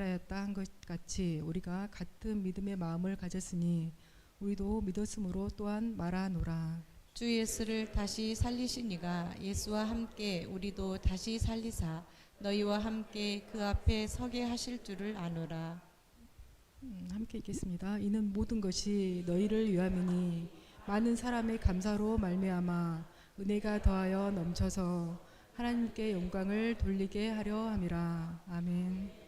말하였다 한 것 같이 우리가 같은 믿음의 마음을 가졌으니 우리도 믿었으므로 또한 말하노라. 주 예수를 다시 살리신 이가 예수와 함께 우리도 다시 살리사 너희와 함께 그 앞에 서게 하실 줄을 아노라. 음, 함께 읽겠습니다. 이는 모든 것이 너희를 위함이니 많은 사람의 감사로 말미암아 은혜가 더하여 넘쳐서 하나님께 영광을 돌리게 하려 함이라. 아멘.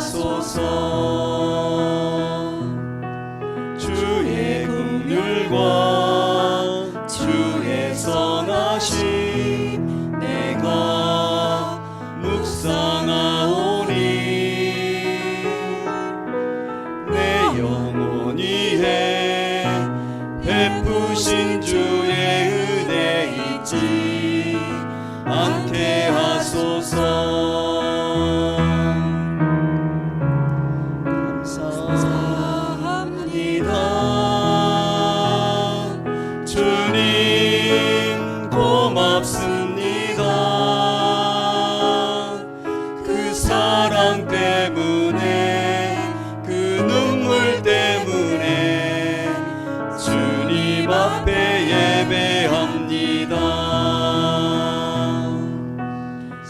하소서. 주의 긍휼과 주의 선하심 내가 묵상하오니 내 영혼 위해 베푸신 주의 은혜 잊지 않게 하소서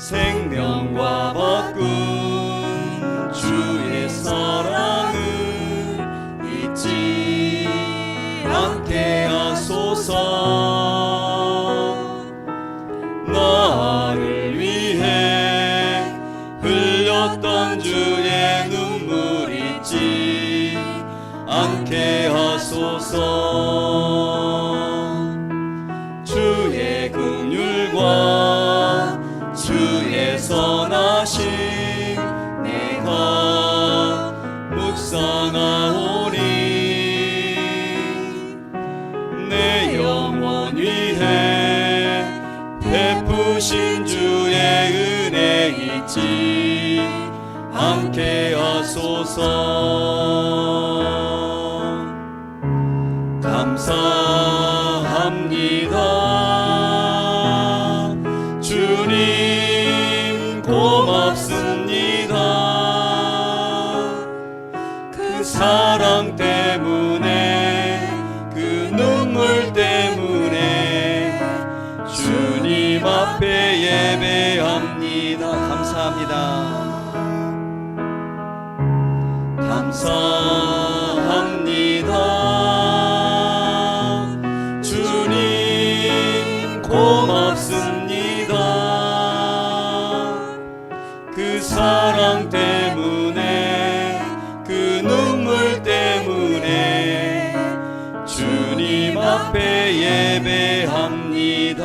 생명과 바꾼 주의 사랑을 잊지 않게 하소서. 나를 위해 흘렸던 주의 눈물 잊지 않게 하소서 위해 베푸신 주의 은혜 잊지 않게 하소서 감사합니다. 주님 고맙습니다. 그 사랑 때문에 주님 앞에 예배합니다. 감사합니다. 감사 앞에 예배합니다.